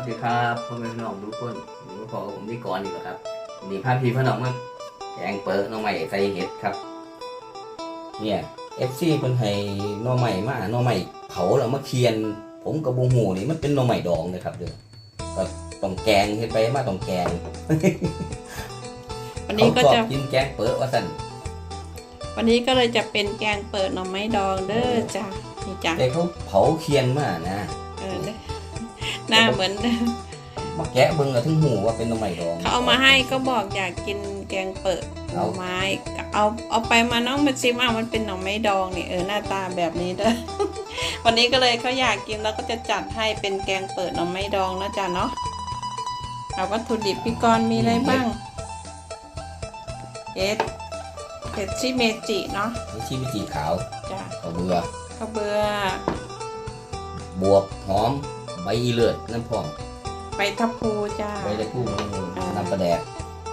วัสดีครับพ่อแม่พี่น้องทุกคนอยู่กับผมผมที่ก่อนอีกแล้วครับนี่พาพี่พี่น้องมาแกงเปิดหน้องใหม่ใส่เห็ดครับ เนี่ยเอฟซีเพิ่นให้หน้องใหม่มาหน้องใหม่เผาแล้วมาเคียน ผมกับบุหูนี่มันเป็นหน้องใหม่ดองเลยครับเด้อก็ต้องแกงเฮ็ดไปมาต้องแกงวันนี้ก็เขาชจะอบกินแกงเปิดว่าสั่นวันนี้ก็เลยจะเป็นแกงเปิดหน่อไม้ดองเด้อจ้ะนี่จ้ะแต่เขาเผาเคียนมานะเออเด้อ หน้าเหมือนเดิมมาแกะเบิ่งก็ถึงหูว่าเป็นหน้องใหม่ดองเขาเอามาให้ก็บอกอยากกินแกงเปิดหน่อไม้ก็เอาเอาไปมาน้องมาซิมอะมันเป็นหน่อไม้ดองนี่เออหน้าตาแบบนี้เด้อ วันนี้ก็เลยเขาอยากกินแล้วก็จะจัดให้เป็นแกงเปิดหน่อไม้ดองนะจ๊ะเนาะเอาวัตถุดิบพี่กรณ์มีอะไรบ้างเอสเผ็ดชิเมจิเนาะนี่ชีวิจีขาวจ้ะข้าวเบื่อข้าวเบื่อบวบหอม ใบอีเลือดน้ำพองใบทับพลูจ้าใบตะกู้อ่าน้ำปลาแดก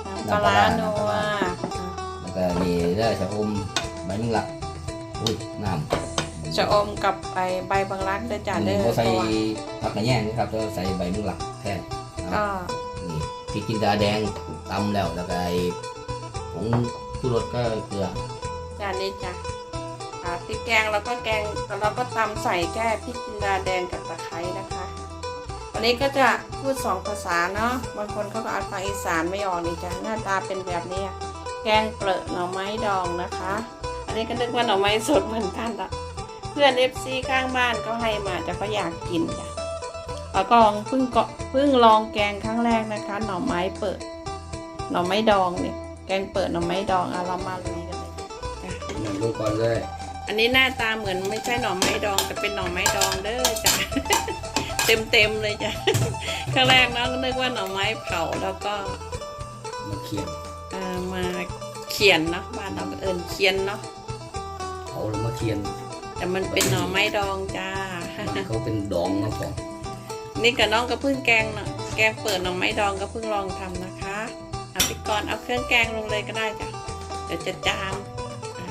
น้ำปลาร้านัวแล้วก็มีเด้อชะอมใบมึงลักอุ้ยน้ำจะอมกับใบใบบางรักเด้อจ้าอันเด้นี้อเขาใส่เพราะว่าผักกระแยงนะครับแล้วใส่ใบมึงลักแทนก็นี่พริกจินดาแดงตำแล้วแล้วก็ไอ้ผงชูรสก็เกลือจานนี้จ้ะอ่าพริกแกงแล้วก็แกงแล้วก็ตำใส่แค่พริกจินดาแดงกับตะไคร้นะคะ วันนี้ก็จะพูดสองภาษาเนาะ บางคนเขาก็อ่านภาษาอีสานไม่ออกนี่จ้ะหน้าตาเป็นแบบนี้อะแกงเปลือกหน่อไม้ดองนะคะ อันนี้ก็นึกว่าหน่อไม้สดเหมือนกันละเพื่อนเอฟซีข้างบ้านก็ให้มาจะก็อยากกินจ้ะแล้วก็ลองเพิ่งเกาะเพิ่งลองแกงครั้งแรกนะคะ หน่อไม้เปิด หน่อไม้ดองเนี่ย แกงเปิดหน่อไม้ดองเอาเรามาลุยกันเลยจ้ะนี่ลงก่อนเลย อันนี้หน้าตาเหมือนไม่ใช่หน่อไม้ดองแต่เป็นหน่อไม้ดองเด้อจ้ะ เต็มเต็มๆเลยจ้ะครั้งแรกน้องก็นึกว่าหน่อไม้เผาแล้วก็มาเคี่ยนเอ่อมาเขียนเนาะบ้านเราก็เอินเขียนเนาะเขาแล้วมาเคี่ยนแต่มันเป็นหน่อไม้ดองจ้ามันเขาเป็นดองน้ำพองนี่กับน้องก็เพิ่งแกงเนาะแกงเปิดหน่อไม้ดองก็เพิ่งลองทำนะคะเอาไปก่อนเอาเครื่องแกงลงเลยก็ได้จ้ะเดี๋ยวจะจามอะ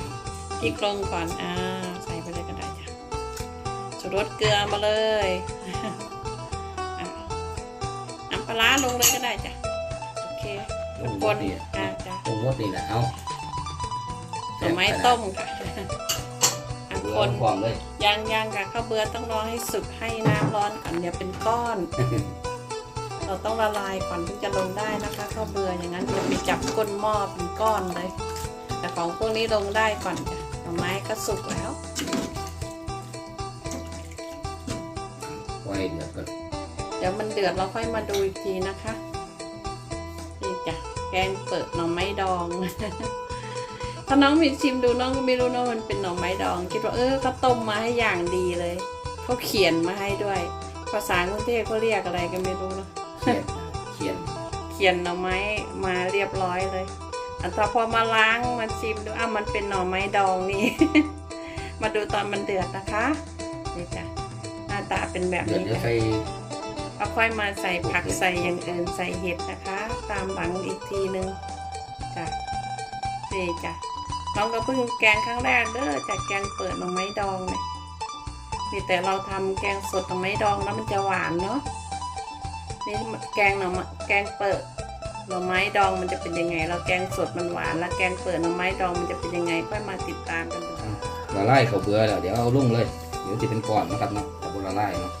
พริกลงก่อนอ่าใส่ไปเลยก็ได้จ้ะชูรสเกลือมาเลยอะน้ำปลา ร้าลงเลยก็ได้จ้ะ โอเคลงครนสนี่อ่าจ้ะลงรสนี่นะเอาหน่อไม้ต้มค่ะอะเกลืคอนพร้อมเลยยังยังค่ะข้าวเบื่อต้องรอให้สุกให้น้ำร้อนก่อนเดี๋ยวเป็นก้อน เราต้องละลายก่อนถึงจะลงได้นะคะข้าวเบื่ออย่างนั้นจะไปจับก้นหม้อเป็นก้อนเลย แต่ของพวกนี้ลงได้ก่อนจ้ะหน่อไม้ก็สุกแล้วไว้เดือดก่อน เดี๋ยวมันเดือดเราค่อยมาดูอีกทีนะคะนี่จ้ะแกงเปิดหน่อไม้ดองถ้าน้องมีชิมดูน้องก็ไม่รู้นะว่ามันเป็นหน่อไม้ดองคิดว่าเออเขาต้มมาให้อย่างดีเลยเขาเขียนมาให้ด้วย ภาษากรุงเทพเขาเรียกอะไรก็ไม่รู้เนอะเคี่ยนเคี่ยนเขียนหน่อไม้มาเรียบร้อยเลยอันต่อพอมาล้างมาชิมดูอ้าวมันเป็นหน่อไม้ดองนี่ มาดูตอนมันเดือดนะคะนี่จ้ะหน้าตาเป็นแบบเดือดนี้เดี๋ยวค่ะใส่ เอาค่อยมาใส่ผักใส่อย่างอื่นใส่เห็ดนะคะ ตามหลังอีกทีนึงจ้ะนี่จ้ะน้องก็เพิ่งแกงครั้งแรกเด้อจากแกงเปิดหน่อไม้ดองเนี่ยนี่แต่เราทำแกงสดหน่อไม้ดองแล้วมันจะหวานเนาะนี่แกงหน่อแกงเปิดหน่อไม้ดองมันจะเป็นยังไง เราแกงสดมันหวาน แล้วแกงเปิดหน่อไม้ดองมันจะเป็นยังไงค่อยมาติดตามกันดูละลายเขาเบื่อแล้วเดี๋ยวเอาลุ่งเลย เดี๋ยวจะเป็นก้อนนะครับเนาะแต่บละลายเนาะ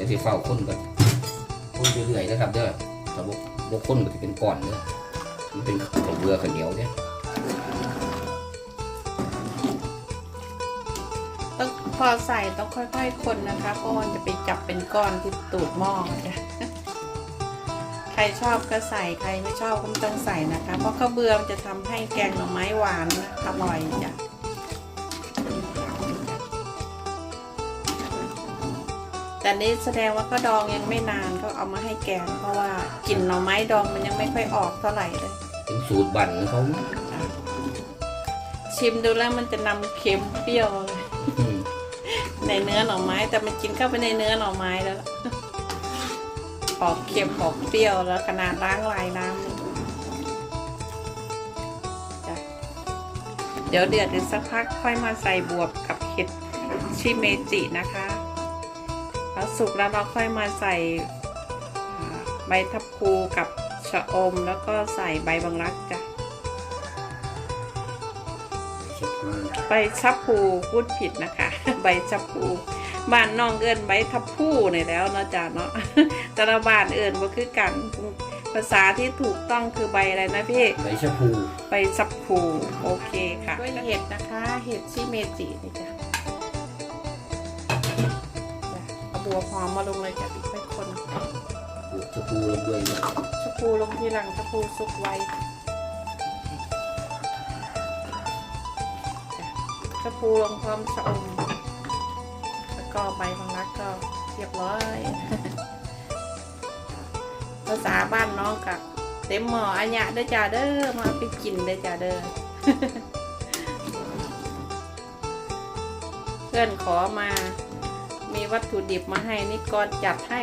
ดี๋ยวที่เฝ้าคนก่อนคนเรื่อยๆนะครับ เด้อถ้าบกบกคนก็จะเป็นก้อนเด้อมันเป็นข้าวเบื่อข้าวเหนียวเนี่ยต้องพอใส่ต้องค่อยๆคนนะคะเพราะมันจะไปจับเป็นก้อนที่ตูดหม้อจ้ะใครชอบก็ใส่ใครไม่ชอบก็ไม่ต้องใส่นะคะ เพราะข้าวเบื่อมันจะทำให้แกงหน่อไม้หวานนะอร่อยจ้ะ แต่นี้แสดงว่าก็ดองยังไม่นานก็เอามาให้แกงเพราะว่ากลิ่นหน่อไม้ดองมันยังไม่ค่อยออกเท่าไหร่เลย เป็นสูตรบั่นของเขามั้งชิมดูแล้วมันจะนำเค็มเปรี้ยวเลยอืมในเนื้อหน่อไม้ แต่มันกินเข้าไปในเนื้อหน่อไม้แล้วล่ะ ออกเค็มออกเปรี้ยวแล้วขนาดล้างลายน้ำนี่จ้ะเดี๋ยวเดือดอีกสักพักค่อยมาใส่บวบกับเห็ดชชิเมจินะคะ แล้วสุกแล้วเราค่อยมาใส่อ่าใบทับพลูกับชะอมแล้วก็ใส่ใบบังรักจ้ะใบชับพลูพูดผิดนะคะ ใบชับพลูบ้านน้องเอิญใบทับพลูนี่แหล้วเนาะจ๊ะเนาะแต่ละบ้านเอิญว่าคือกันภาษาที่ถูกต้องคือใบอะไรนะพี่ใบชะพูใบชับพลูโอเคค่ะด้วยเห็ดนะคะ เห็ดชิเมจินี่จ้ะะเอาบัวหอมมาลงเลยจ้ะอีกไม่คนปลูกชะพูลงด้วยชะพูลงทีหลังชะพูสุกไวจ้ะชะพูลงพร้อมชะอมแล้วก็ใบบางรักก็เรียบร้อยภาษาบ้านน้องกับเต็มหม้ออันยะเด้อจ้าเด้อมาเอาไปกินเด้อจ้าเด้อเพื่อนขอมา มีวัตถุดิบมาให้นี่ก่อนจัดให้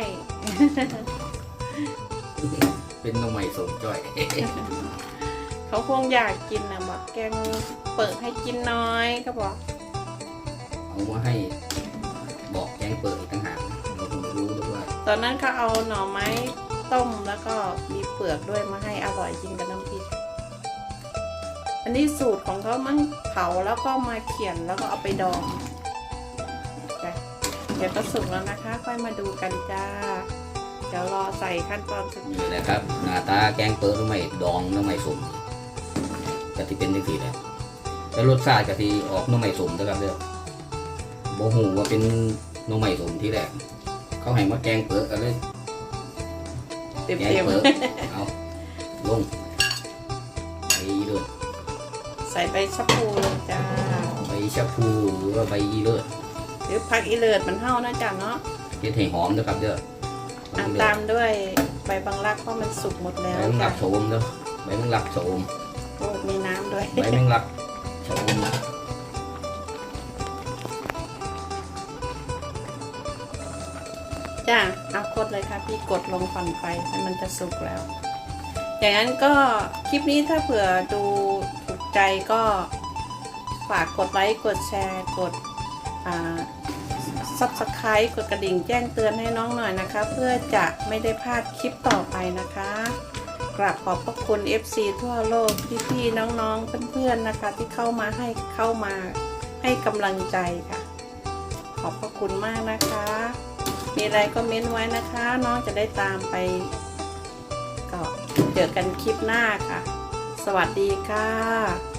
เป็นหน้องใหม่สมจ้อย เขาคงอยากกินนะบอกแกงเปิดให้กินน้อยเขาบอกเอามาให้บอกแกงเปิดอีกต่างหากเราคงรู้ด้วยตอนนั้นเขาเอาหน่อไม้ต้มแล้วก็มีเปลือกด้วยมาให้อร่อยกินกับน้ำพริกอันนี้สูตรของเขามั่งเผาแล้วก็มาเขียนแล้วก็เอาไปดองจ้ะ เดี๋ยวก็สุกแล้วนะคะ ค่อยมาดูกันจ้า เดี๋ยวรอใส่ขั้นตอนสุดนี่แหละครับ หน้าตาแกงเปิดหน้องใหม่ดองหน้องใหม่สมกะทิเป็นจังซี่แหละแต่รสชาติกะทิออกหน้องใหม่สมนะครับเด้อโบหูว่าเป็นหน้องใหม่สมที่แรกเขาให้มาแกงเปิดกันเลยเต็มแกงเต็มเปิดเอาลงไปเลยใส่ใบชะพูเลยจ้าใบชะพูหรือว่าใบอีเลิศ หรือผักอีเลิศมันเท่านะจ๊ะเนาะเฮ็ดให้หอมนะครับเด้ออะตามด้วยใบบางรักเพราะมันสุกหมดแล้วใบแมงลัจ้ะกโสมเด้อใบแมงลักโสมโอ้มีน้ำด้วย ใบแมงลักโสมจ้าเอากดเลยค่ะพี่กดลงก่อนไฟให้มันจะสุกแล้ว อย่างนั้นก็คลิปนี้ถ้าเผื่อดูถูกใจก็ฝากกดไลค์กดแชร์กดอ่า subscribe กดกระดิ่งแจ้งเตือนให้น้องหน่อยนะคะ เพื่อจะไม่ได้พลาดคลิปต่อไปนะคะกราบขอบพระคุณ FC ทั่วโลกพี่ๆน้องๆเพื่อนๆนะคะ ที่เข้ามาให้เข้ามาให้กำลังใจค่ะ ขอบพระคุณมากนะคะ มีอะไรก็เม้นไว้นะคะ น้องจะได้ตามไปก็เจอกันคลิปหน้าค่ะ สวัสดีค่ะ